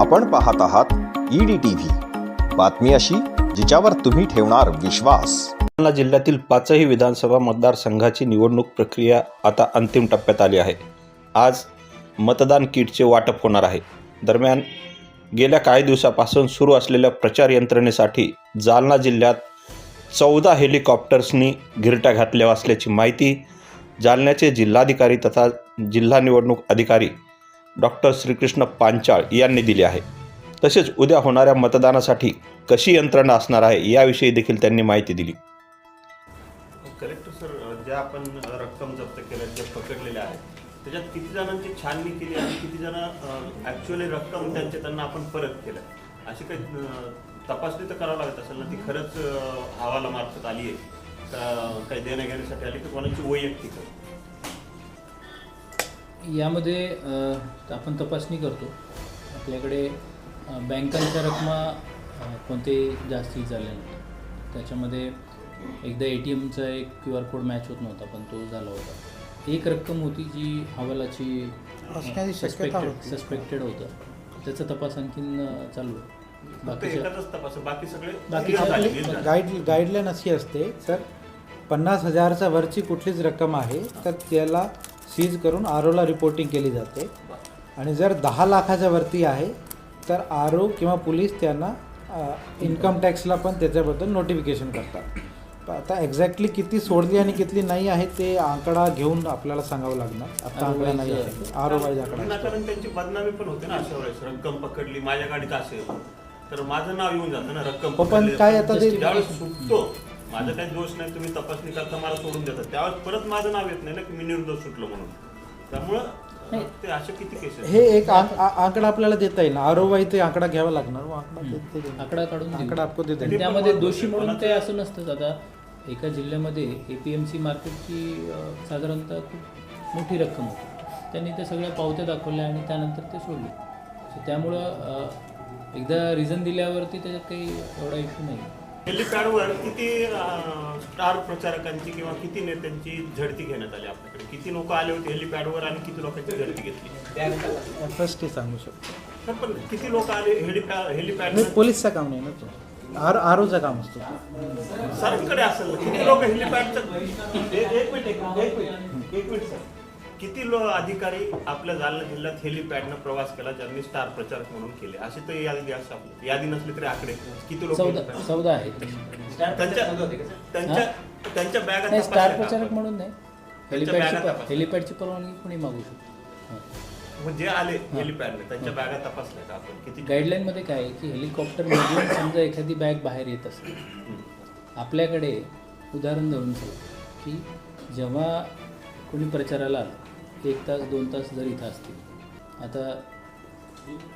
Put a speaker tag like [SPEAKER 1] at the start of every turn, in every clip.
[SPEAKER 1] आपण पाहत आहात ईडी टीव्ही बातमी अशी जिच्यावर तुम्ही ठेवणार विश्वास.
[SPEAKER 2] जालना जिल्ह्यातील पाचही विधानसभा मतदारसंघाची निवडणूक प्रक्रिया आता अंतिम टप्प्यात आली आहे. आज मतदान किटचे वाटप होणार आहे. दरम्यान गेल्या काही दिवसापासून सुरू असलेल्या प्रचार यंत्रणेसाठी जालना जिल्ह्यात चौदा हेलिकॉप्टर्सनी गिरट्या घातल्या असल्याची माहिती जालन्याचे जिल्हाधिकारी तथा जिल्हा निवडणूक अधिकारी डॉक्टर श्रीकृष्ण पांचाळ यांनी दिली आहे. तसेच उद्या होणाऱ्या मतदानासाठी कशी यंत्रणा असणार आहे याविषयी देखील त्यांनी माहिती दिली.
[SPEAKER 3] कलेक्टर सर ज्या आपण रक्कम जप्त केल्या ज्या पकडलेल्या आहेत त्याच्यात किती जणांची छाननी केली आणि किती जण ॲक्च्युअली रक्कम त्यांचे त्यांना आपण परत केलं? अशी काही तपासणी तर करावं लागत असेल ना? ती खरंच हवाला मार्फत आली आहे. का काही देण्या घेण्यासाठी आली तर कोणाची वैयक्तिक? आहे?
[SPEAKER 4] यामध्ये आपण तपासणी करतो. आपल्याकडे बँकांच्या रकमा अ, कोणतेही जास्ती झाल्या नव्हत्या त्याच्यामध्ये एकदा ए टी एमचा एक क्यू आर कोड मॅच होत नव्हता पण तो झाला होता. एक रक्कम होती जी हवालाची सस्पेक्टेड
[SPEAKER 5] होती.
[SPEAKER 4] सस्पेक्टेड होतं. त्याचा तपास आणखीन चालू आहे.
[SPEAKER 3] बाकी
[SPEAKER 5] गाईडलाईन अशी असते सर पन्नास हजारच्या वरची कुठलीच रक्कम आहे तर त्याला सीज करून आरोला रिपोर्टिंग केली जाते. आणि जर दहा लाखाच्या वरती आहे तर आरो किंवा पोलीस त्यांना इन्कम टॅक्सला पण त्याच्याबद्दल नोटिफिकेशन करतात. आता एक्झॅक्टली किती सोडली आणि किती नाही आहे ते आकडा घेऊन आपल्याला सांगावं लागणार. आता आकडा नाही आहे. आरो वाईज आकडा.
[SPEAKER 3] कारण त्यांची बदनामी पण होते ना अशा वेळेस. रक्कम पकडली माझ्या गाडीत असेल. तर माझं नाव येऊन जातं ना रक्कम
[SPEAKER 5] हो, पण. काय आता ते-
[SPEAKER 3] सुटतो माझा काही दोष नाही तुम्ही तपासणी करता मला सोडून देतात त्यावेळेस परत माझं नाव येत नाही ना की मी निर्दोष सुटलो म्हणून. त्यामुळं. ते किती केसेस
[SPEAKER 5] हे एक आकडा आपल्याला देता येईल. आरो वाई ते आकडा घ्यावा लागणार. आकडा देते.
[SPEAKER 4] आकडा काढून.
[SPEAKER 5] आकडा आपको दे
[SPEAKER 4] आणि
[SPEAKER 5] देंगे.
[SPEAKER 4] त्यामध्ये दोषी म्हणून काही असं नसतंच आता एका जिल्ह्यामध्ये ए पी एम सी मार्केटची साधारणतः खूप मोठी रक्कम होती. त्यांनी त्या सगळ्या पावत्या दाखवल्या आणि त्यानंतर ते सोडले. त्यामुळं एकदा रिझन दिल्यावरती त्याच्यात काही एवढा इश्यू नाही
[SPEAKER 3] हेलिपॅडवर किती स्टार प्रचारकांची किंवा किती नेत्यांची झडती घेण्यात आली आपल्याकडे? किती लोक आले होते हेलिपॅडवर आणि किती लोकांची झडती घेतली?
[SPEAKER 5] फर्स्ट हे सांगू शकतो.
[SPEAKER 3] पण किती लोक आले हेलिपॅड हेलिपॅड
[SPEAKER 5] पोलीसचा काम नाही ना तो. आर आरोचा काम असतो
[SPEAKER 3] सरांकडे असेल ना. किती लोक हेलिपॅडचं? एक मिनिट एक मिनिट एक मिनिट सर. किती लो अधिकारी आपल्या जालना जिल्ह्यात हेलिपॅडनं प्रवास केला ज्यांनी स्टार प्रचारक म्हणून केले? अशी तर यादी असं आपली यादी नसली तरी आकडे. किती लोक
[SPEAKER 4] चौदा चौदा आहेत.
[SPEAKER 3] त्यांच्या त्यांच्या त्यांच्या बॅगा
[SPEAKER 4] नाही स्टार प्रचारक? म्हणून नाही. हेलिपॅडची. हेलिपॅडची परवानगी कोणी मागू शकतो? हां.
[SPEAKER 3] मग जे आले हेलिपॅडने त्यांच्या बॅगा तपासल्या का आपण? किती
[SPEAKER 4] गाईडलाईनमध्ये काय आहे की हेलिकॉप्टरमधून समजा एखादी बॅग बाहेर येत असेल आपल्याकडे उदाहरण धरून चला की जेव्हा कोणी प्रचाराला आलं एक तास दोन तास जर इथं असतील. आता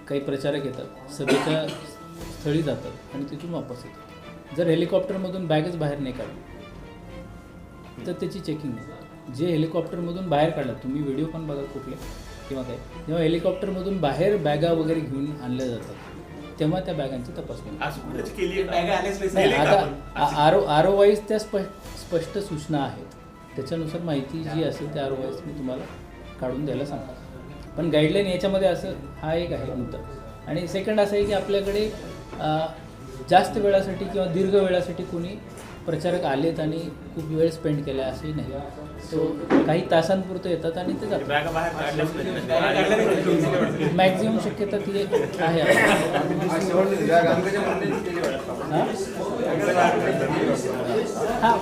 [SPEAKER 4] काही प्रचारक येतात सभेच्या स्थळी जातात आणि तिथून वापस येतात. जर हेलिकॉप्टरमधून बॅगच बाहेर नाही काढली तर त्याची चेकिंग जे हेलिकॉप्टरमधून बाहेर काढला तुम्ही व्हिडिओ पण बघा कुठले किंवा काय जेव्हा हेलिकॉप्टरमधून बाहेर बॅगा वगैरे घेऊन आणल्या जातात तेव्हा त्या बॅगांची तपासणी आता? R O R O wise त्या स्पष्ट स्पष्ट सूचना आहेत. त्याच्यानुसार माहिती जी असेल त्या आर ओ वाईज मी तुम्हाला काढून द्यायला सांगतो पण गाईडलाईन याच्यामध्ये असं हा एक आहे मुद्दा. आणि सेकंड असं आहे की आपल्याकडे जास्त वेळासाठी किंवा दीर्घ वेळासाठी कोणी प्रचारक आलेत आणि खूप वेळ स्पेंड केला असंही नाही. तो काही तासांपुरतं येतात आणि ते जातात. मॅक्झिमम शक्यता ती आहे. हा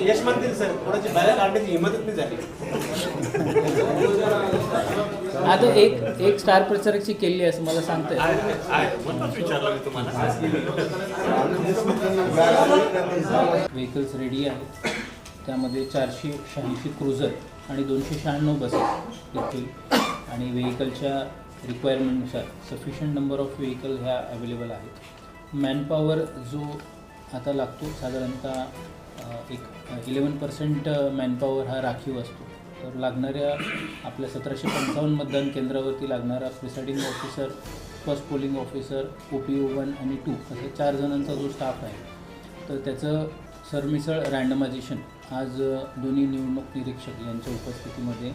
[SPEAKER 6] यश म्हणतील सर. कोणाची बॅगा काढण्याची हिंमतच नाही झाली.
[SPEAKER 4] आता एक एक स्टार प्रचारकची केली आहे असं मला सांगता
[SPEAKER 3] आहे,
[SPEAKER 4] येतं
[SPEAKER 3] आहे. म्हणूनच विचारलं मी तुम्हाला.
[SPEAKER 4] व्हेकल्स रेडी आहेत. त्यामध्ये चारशे शहाऐंशी क्रुझर आणि दोनशे शहाण्णव बसेस येतील. आणि व्हेकलच्या रिक्वायरमेंटनुसार सफिशियंट नंबर ऑफ व्हेकल ह्या अवेलेबल आहेत. मॅनपॉवर जो आता लागतो साधारणतः एक इलेवन पर्सेंट मॅनपॉवर हा राखीव असतो. तर लागणाऱ्या आपल्या सतराशे पंचावन्न मतदान केंद्रावरती लागणारा presiding officer first polling officer O P O one आणि टू असे चार जणांचा जो स्टाफ आहे तर त्याचं सरमिसळ रँडमायझेशन आज दोन्ही निवडणूक निरीक्षक यांच्या उपस्थितीमध्ये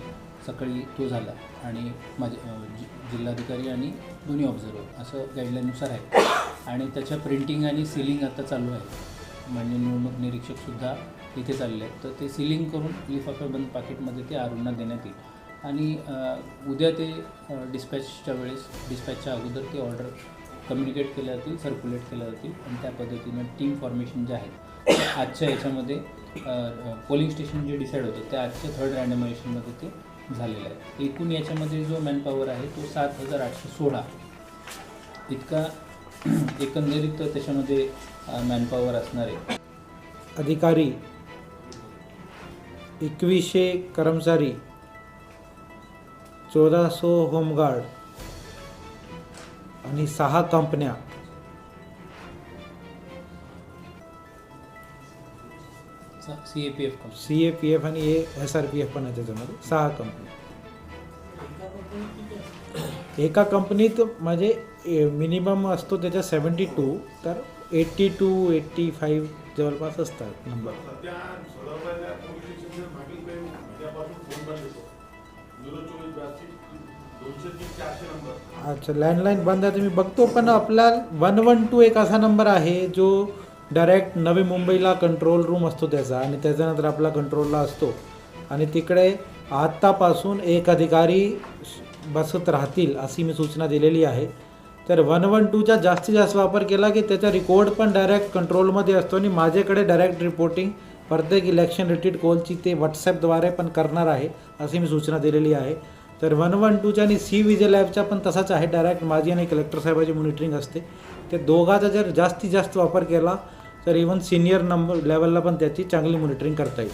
[SPEAKER 4] सकाळी तो झाला आणि माझे जि जिल्हाधिकारी आणि दोन्ही ऑब्झर्वर असं गाईडलाईननुसार आहे. आणि त्याच्या प्रिंटिंग आणि सिलिंग आता चालू आहे. म्हणजे निवडणूक निरीक्षकसुद्धा इथे चालले आहेत. तर ते सिलिंग करून लिफाफ्याबंद पाकिटमध्ये ते आरूंना देण्यात येईल. आणि उद्या ते डिस्पॅचच्या वेळेस डिस्पॅचच्या अगोदर ते ऑर्डर कम्युनिकेट केल्या जातील सर्क्युलेट केल्या जातील आणि त्या पद्धतीनं टीम फॉर्मेशन जे आहे आजच्या याच्यामध्ये पोलिंग स्टेशन जे डिसाईड होतं ते आजच्या थर्ड रँडमायझेशनमध्ये ते झालेलं आहे. एकूण याच्यामध्ये जो मॅनपॉवर आहे तो सात हजार आठशे सोळा. इतका एकंदरीत त्याच्यामध्ये मॅनपॉवर असणार आहे
[SPEAKER 5] अधिकारी एकवीसशे कर्मचारी चौदासो होमगार्ड आणि सहा कंपन्या.
[SPEAKER 4] C A P F company
[SPEAKER 5] C A P F आणि A S R P F पण आहे त्याच्यामध्ये सहा कंपनी एका कंपनीत म्हणजे मिनिमम असतो त्याच्या सेवन्टी टू तर एट्टी टू एट्टी फाईव्ह जवळपास असतात नंबर
[SPEAKER 7] मागील काही महिन्यापासून फोन बंद झिरो चोवीस दोनशे तीन चारशे नंबर
[SPEAKER 5] अच्छा लँडलाईन बंद आहे तुम्ही बघतो पण आपला वन वन टू एक असा नंबर आहे जो डायरेक्ट नवी मुंबईला कंट्रोल रूम असतो त्याचा आणि त्याच्यानंतर आपला कंट्रोलला असतो. आणि तिकडे आत्तापासून एक अधिकारी बसत राहतील अशी मी सूचना दिलेली आहे. तर वन वन टूचा जास्तीत जास्त वापर केला की त्याचा रेकॉर्ड पण डायरेक्ट कंट्रोलमध्ये असतो आणि माझ्याकडे डायरेक्ट रिपोर्टिंग प्रत्येक इलेक्शन रिलेटेड कॉलची ते व्हॉट्सॲपद्वारे पण करणार आहे अशी मी सूचना दिलेली आहे. तर वन वन टूच्या आणि सी विजे लॅबचा पण तसाच आहे डायरेक्ट माझी आणि कलेक्टर साहेबाची मॉनिटरिंग असते. ते दोघाचा जर जास्तीत जास्त वापर केला तर इवन सिनियर नंबर लेवलला पण त्याची चांगली मॉनिटरिंग करता येईल.